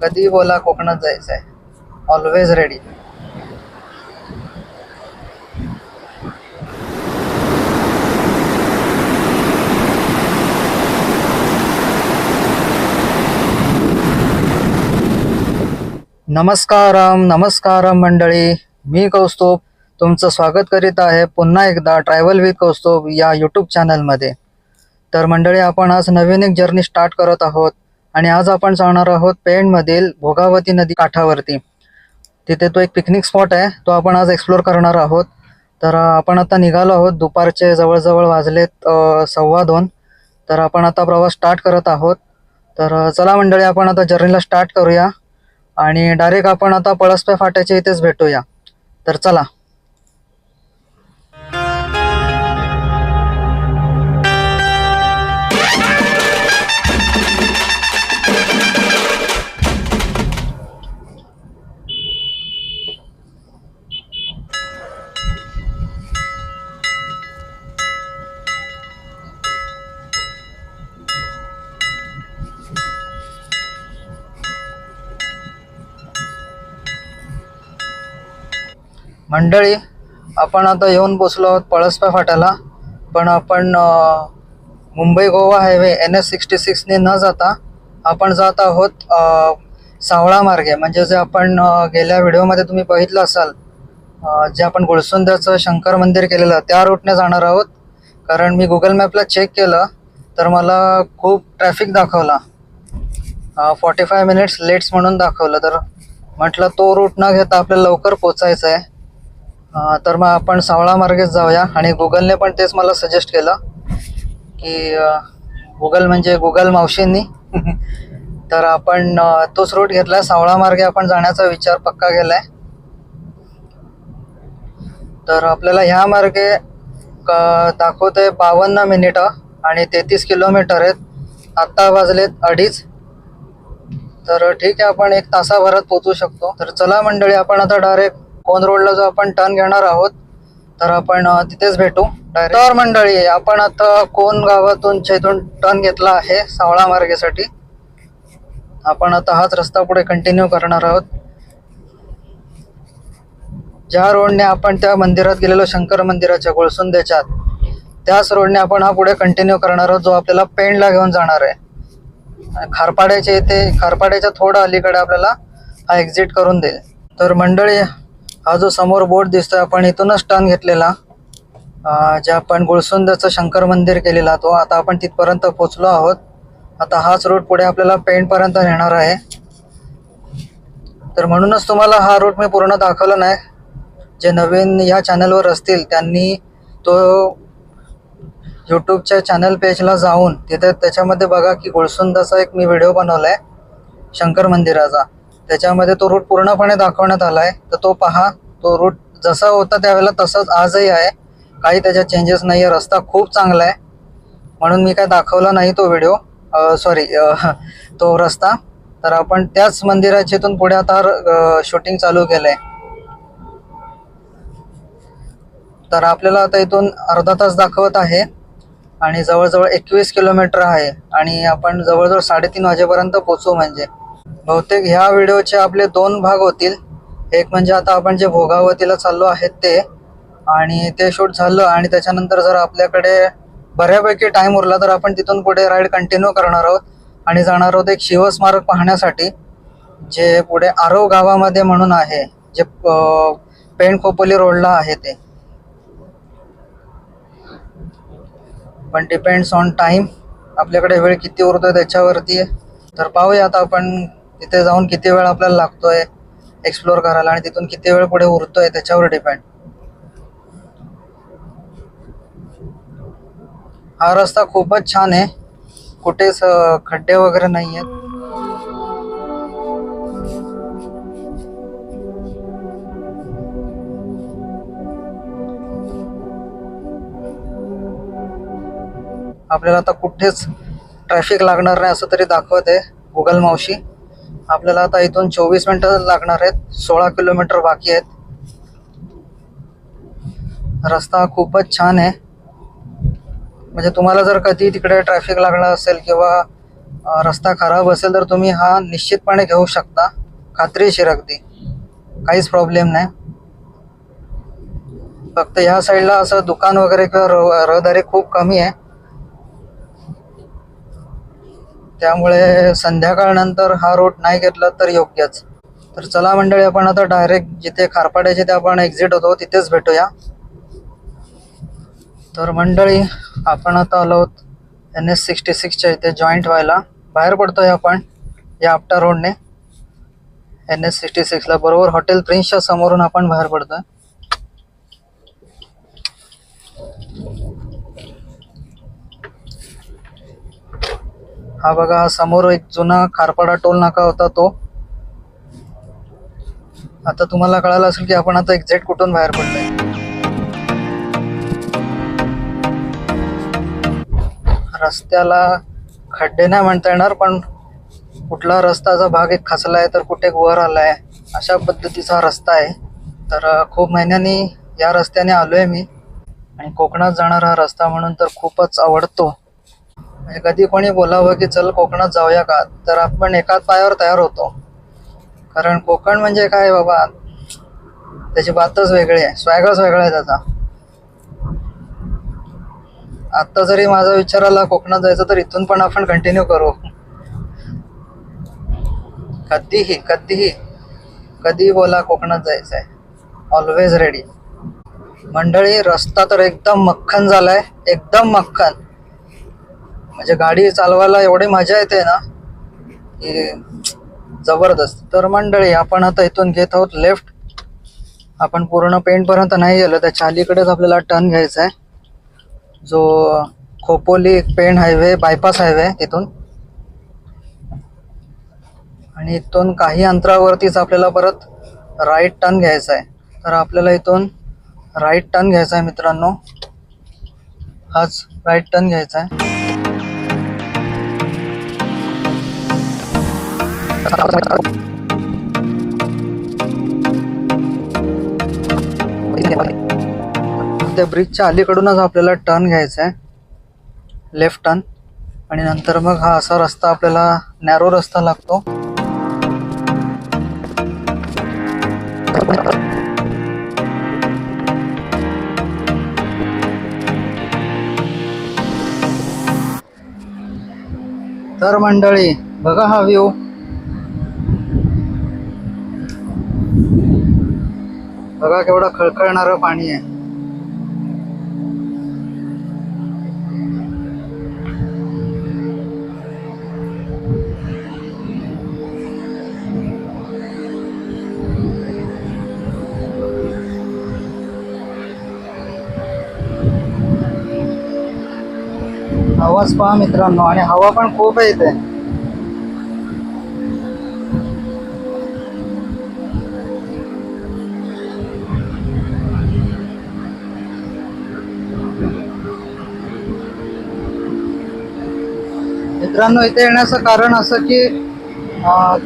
कधी बोला कोकणात जायचं आहे ऑलवेज रेडी नमस्कारम नमस्कारम मंडळी. मी कौस्तुभ. तुमचं स्वागत करीत आहे पुन्हा एकदा ट्रॅव्हल विथ कौस्तुभ या यूट्यूब चॅनलमध्ये तर मंडळी आपण आज नवीन एक जर्नी स्टार्ट करत आहोत. आणि आज आपण जाणार आहोत पेणमधील भोगावती नदी काठावरती. तिथे तो एक पिकनिक स्पॉट आहे तो आपण आज एक्सप्लोर करणार आहोत. तर आपण आता निघालो आहोत दुपारचे जवळजवळ वाजलेत सव्वा दोन. तर आपण आता प्रवास स्टार्ट करत आहोत. तर चला मंडळी आपण आता जर्नीला स्टार्ट करूया. आणि डायरेक्ट आपण आता पळसपे फाट्याच्या इथेच भेटूया. तर चला. मंडळी आपण आता येऊन पोचलो आहोत पळसपा फाट्याला पण आपण Mumbai Goa highway N S sixty सिक्सने न जाता आपण जात आहोत सावळा मार्गे. म्हणजे जे आपण गेल्या व्हिडिओमध्ये तुम्ही बघितलं असाल जे आपण गुळसुंद्याचं शंकर मंदिर केलेलं त्या रूटने जाणार आहोत. कारण मी गुगल मॅपला चेक केलं तर मला खूप ट्रॅफिक दाखवला. फॉर्टी फाय मिनिट्स लेट्स म्हणून दाखवलं तर म्हटलं तो रूट न घेता आपल्याला लवकर पोचायचं आहे तर मग आपण सावळा मार्गेच जाऊया. आणि गुगलने पण तेच मला सजेस्ट केलं की गुगल म्हणजे गुगल मावशींनी. तर आपण तोच रूट घेतला सावळा मार्गे आपण जाण्याचा विचार पक्का केलाय. तर आपल्याला ह्या मार्गे क- दाखवतंय बावन्न मिनिटं आणि तेहतीस किलोमीटर आहेत. आत्ता वाजलेत अडीच. तर ठीक आहे आपण एक तासाभरात पोहोचू शकतो. तर चला मंडळी आपण आता डायरेक्ट कोन रोडला जो आपण टर्न घेणार आहोत. तर आपण तिथेच भेटू. तर मंडळी आपण आता कोण गावातून इथून टर्न घेतला आहे सावळा मार्गेसाठी? आपण आता हाच रस्ता पुढे कंटिन्यू करणार आहोत. ज्या रोडने आपण त्या मंदिरात गेलेलो शंकर मंदिराच्या गुळसुंदेच्या त्याच रोडने आपण हा पुढे कंटिन्यू करणार आहोत जो आपल्याला पेंडला घेऊन जाणार आहे. खारपाड्याच्या इथे खारपाड्याच्या थोडं अलीकडे आपल्याला हा एक्झिट करून देईल. तर मंडळी हा जो समोर बोर्ड दिसतोय आपण इथूनच टर्न घेतलेला. जे आपण गुळसुंदचं शंकर मंदिर केलेला तो आता आपण तिथपर्यंत पोचलो आहोत. आता हाच रूट पुढे आपल्याला पेंटपर्यंत नेणार आहे. तर म्हणूनच तुम्हाला हा रूट मी पूर्ण दाखवला नाही. जे नवीन या चॅनलवर असतील त्यांनी तो यूट्यूबच्या चॅनल पेजला जाऊन तिथे त्याच्यामध्ये बघा की गुळसुंदाचा एक मी व्हिडिओ बनवला आहे शंकर मंदिराचा. त्याच्यामध्ये तो रूट पूर्णपणे दाखवण्यात आला आहे तर तो पहा तो रूट जसा होता त्यावेळेला तसाच आजही आहे. काही त्याच्यात चेंजेस नाही आहे रस्ता खूप चांगला आहे. म्हणून मी काय दाखवला नाही तो व्हिडिओ सॉरी तो रस्ता. तर आपण त्याच मंदिराच्या इथून पुढे आता शूटिंग चालू केलं आहे तर आपल्याला आता इथून अर्धा तास दाखवत आहे. आणि जवळजवळ एकवीस किलोमीटर आहे. आणि आपण जवळजवळ साडेतीन वाजेपर्यंत पोचू म्हणजे. बहुतेक ह्या व्हिडिओचे आपले दोन भाग होतील. एक म्हणजे आता आपण जे भोगावतीला चाललो आहेत ते आणि ते शूट झालं आणि त्याच्यानंतर जर आपल्याकडे बऱ्यापैकी टाईम उरला तर आपण तिथून पुढे राईड कंटिन्यू करणार आहोत. आणि जाणार आहोत एक शिवस्मारक पाहण्यासाठी जे पुढे आरव गावामध्ये म्हणून आहे जे अं, पेण खोपोली रोडला आहे ते. पण डिपेंड्स ऑन टाईम आपल्याकडे वेळ किती उरतोय त्याच्यावरती. आहे तर पाहूया आता आपण तिथे जाऊन किती वेळ आपल्याला लागतोय एक्सप्लोर करायला आणि तिथून किती वेळ पुढे उरतोय त्याच्यावर डिपेंड हा रस्ता खूपच छान आहे. कुठेच खड्डे वगैरे नाही आहेत आपल्याला आता कुठेच ट्रॅफिक लागणार नाही असं तरी दाखवत आहे गुगल मावशी. आपल्याला आता इथून चोवीस मिनिटं लागणार आहेत. सोळा किलोमीटर बाकी आहेत. रस्ता खूपच छान आहे. म्हणजे तुम्हाला जर कधी तिकडे ट्रॅफिक लागला असेल किंवा रस्ता खराब असेल तर तुम्ही हा निश्चितपणे घेऊ शकता. खात्रीशीर अगदी. काहीच प्रॉब्लेम नाही. फक्त ह्या साईडला असं दुकान वगैरे किंवा र- रहदारी खूप कमी आहे. त्यामुळे संध्याकाळनंतर हा रोड नाही घेतला तर योग्यच. तर चला मंडळी आपण आता डायरेक्ट जिथे खारपाड्याचे ते आपण एक्झिट होतो तिथेच भेटूया. तर मंडळी आपण आता आलो आहोत एन एस सिक्स्टी सिक्सच्या इथे जॉईंट व्हायला. बाहेर पडतोय आपण या आपटा रोडने एन एस सिक्स्टी सिक्सला बरोबर हॉटेल प्रिन्सच्या समोरून आपण बाहेर पडतोय. हा बघा हा समोर एक जुना खारपाडा टोल नाका होता तो. आता तुम्हाला कळालं असेल की आपण आता एक्झॅक्ट कुठून बाहेर पडलोय. रस्त्याला खड्डे नाही म्हणता येणार पण कुठला रस्त्याचा भाग एक खचला आहे तर कुठे वर वर आलाय अशा पद्धतीचा रस्ता आहे. तर खूप महिन्यांनी या रस्त्याने आलोय मी. आणि कोकणात जाणारा हा रस्ता म्हणून तर खूपच आवडतो. कधी कोणी बोलावं की चल कोकणात जाऊया का तर आपण एकाच पायावर तयार होतो. कारण कोकण म्हणजे काय बाबा त्याची बातच वेगळी आहे स्वॅगच वेगळा आहे त्याचा. आत्ता जरी माझा विचार आला कोकणात जायचं तर इथून पण आपण कंटिन्यू करू. कधीही कधीही कधीही बोला कोकणात जायचं आहे ऑलवेज रेडी मंडळी रस्ता तर एकदम मक्खन झालाय एकदम मक्खन म्हणजे गाडी चालवायला एवढी मजा येते ना की जबरदस्त. तर मंडळी आपण आता इथून घेत आहोत लेफ्ट आपण पूर्ण पेंटपर्यंत नाही गेलो त्याच्या अलीकडेच आपल्याला टर्न घ्यायचा आहे. जो Khopoli Pen highway bypass highway तिथून. आणि इथून काही अंतरावरतीच आपल्याला परत राईट टर्न घ्यायचा आहे. तर आपल्याला इथून राईट टर्न घ्यायचा आहे मित्रांनो. हाच राईट टर्न घ्यायचा आहे. त्या ब्रिजच्या अलीकडूनच आपल्याला टर्न घ्यायचा आहे लेफ्ट टर्न आणि नंतर मग हा असा रस्ता आपल्याला नॅरो रस्ता लागतो. तर मंडळी बघा हा व्ह्यू बघा केवढं खळखळणारं पाणी आहे. आवाज पहा मित्रांनो आणि हवा पण खूप आहे इथे. मित्रांनो इथे येण्याचं कारण असं की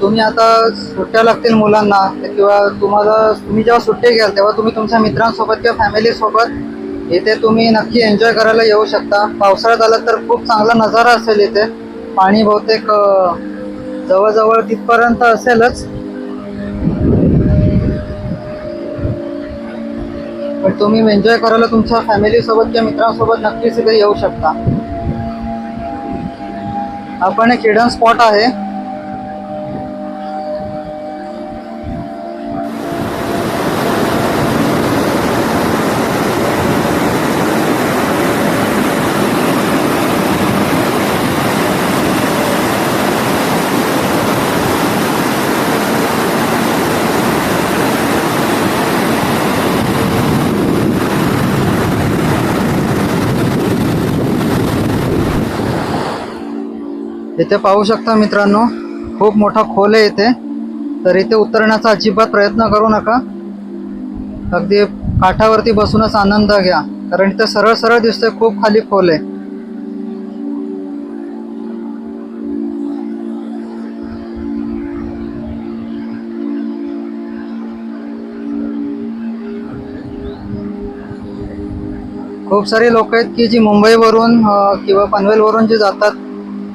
तुम्ही आता सुट्ट्या लागतील मुलांना किंवा तुम्हाला तुम्ही जेव्हा सुट्टी घ्याल तेव्हा तुम्ही तुमच्या मित्रांसोबत किंवा फॅमिलीसोबत इथे तुम्ही नक्की एन्जॉय करायला येऊ शकता. पावसाळ्यात आला तर खूप चांगला नजारा असेल इथे. पाणी बहुतेक जवळजवळ तिथपर्यंत असेलच. पण तुम्ही एन्जॉय करायला तुमच्या फॅमिलीसोबत किंवा मित्रांसोबत नक्कीच इथे येऊ शकता. आपण एक हिडन स्पॉट आहे. इथे पाहू शकता मित्रांनो खूप मोठा खोल आहे इथे. तर इथे उतरण्याचा अजिबात प्रयत्न करू नका. अगदी काठावरती बसूनच आनंद घ्या. कारण इथे सरळ सरळ दिसतंय खूप खाली खोल आहे. खूप सारी लोक आहेत की जी मुंबईवरून किंवा पनवेलवरून जे जातात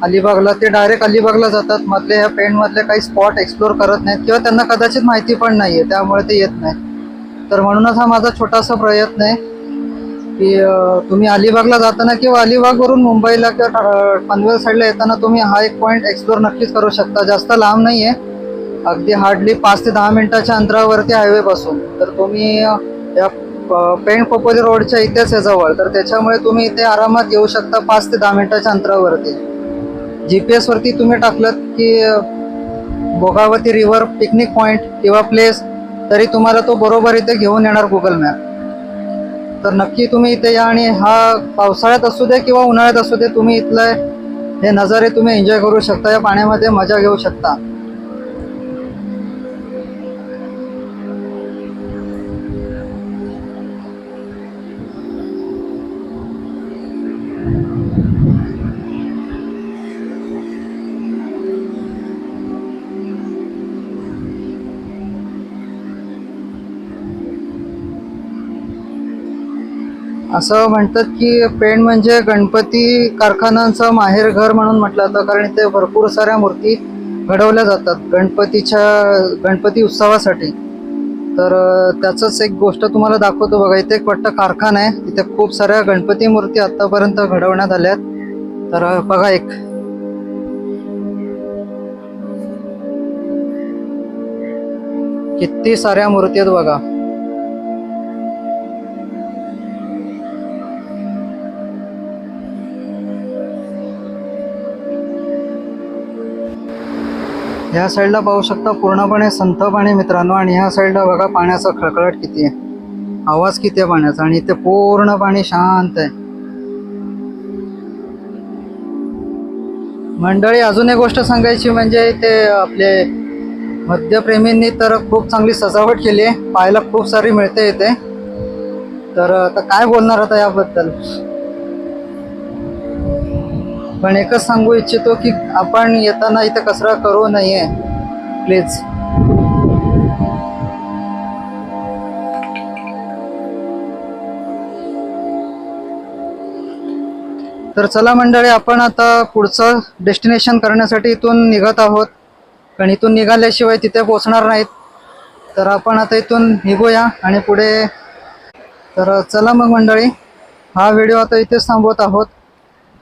अलिबागला ते डायरेक्ट अलिबागला जातात. मधले ह्या पेंटमधले काही स्पॉट एक्सप्लोर करत नाहीत किंवा त्यांना कदाचित माहिती पण नाही आहे त्यामुळे ते येत नाहीत. तर म्हणूनच हा माझा छोटासा प्रयत्न आहे की तुम्ही अलिबागला जाताना किंवा अलिबागवरून मुंबईला किंवा पनवेल साईडला येताना तुम्ही हा एक पॉईंट एक्सप्लोर नक्कीच करू शकता. जास्त लांब नाही आहे अगदी हार्डली पाच ते दहा मिनिटाच्या अंतरावरती हायवे बसून तर तुम्ही या पेंट खोपोली रोडच्या इथेच आहे जवळ. तर त्याच्यामुळे तुम्ही इथे आरामात येऊ शकता पाच ते दहा मिनिटाच्या अंतरावरती. जी पी एसवरती तुम्ही टाकलं की भोगावती रिव्हर पिकनिक पॉईंट किंवा प्लेस तरी तुम्हाला तो बरोबर इथे घेऊन येणार गुगल मॅप तर नक्की तुम्ही इथे या आणि हा पावसाळ्यात असू दे किंवा उन्हाळ्यात असू दे तुम्ही इथलं हे नजारे तुम्ही एन्जॉय करू शकता या पाण्यामध्ये मजा घेऊ शकता. असं म्हणतात की पेण म्हणजे गणपती कारखान्यांचं माहेर घर म्हणून म्हटलं जातं कारण इथे भरपूर साऱ्या मूर्ती घडवल्या जातात गणपतीच्या गणपती उत्सवासाठी. तर त्याचंच एक गोष्ट तुम्हाला दाखवतो बघा इथे एक वाटतं कारखाना आहे तिथे खूप साऱ्या गणपती मूर्ती आत्तापर्यंत घडवण्यात आल्यात. तर बघा एक. किती साऱ्या मूर्ती आहेत बघा. ह्या साईडला पाहू शकता पूर्णपणे संथ पाणी मित्रांनो आणि ह्या साईडला बघा पाण्याचा खळखळाट किती आहे. आवाज किती आहे पाण्याचा आणि इथे पूर्ण पाणी शांत आहे. मंडळी अजून एक गोष्ट सांगायची म्हणजे इथे आपले मद्यप्रेमींनी तर खूप चांगली सजावट केली आहे. पाहायला खूप सारी मिळते इथे. तर आता काय बोलणार आता याबद्दल? पण एकच सांगू इच्छितो की आपण येताना इथे कचरा करू नये. प्लीज तर चला मंडळी आपण आता पुढचं डेस्टिनेशन करण्यासाठी इथून निघत आहोत. कारण इथून निघाल्याशिवाय तिथे पोचणार नाहीत. तर आपण आता इथून निघूया आणि पुढे तर चला मग मंडळी हा व्हिडिओ आता इथेच थांबवत आहोत.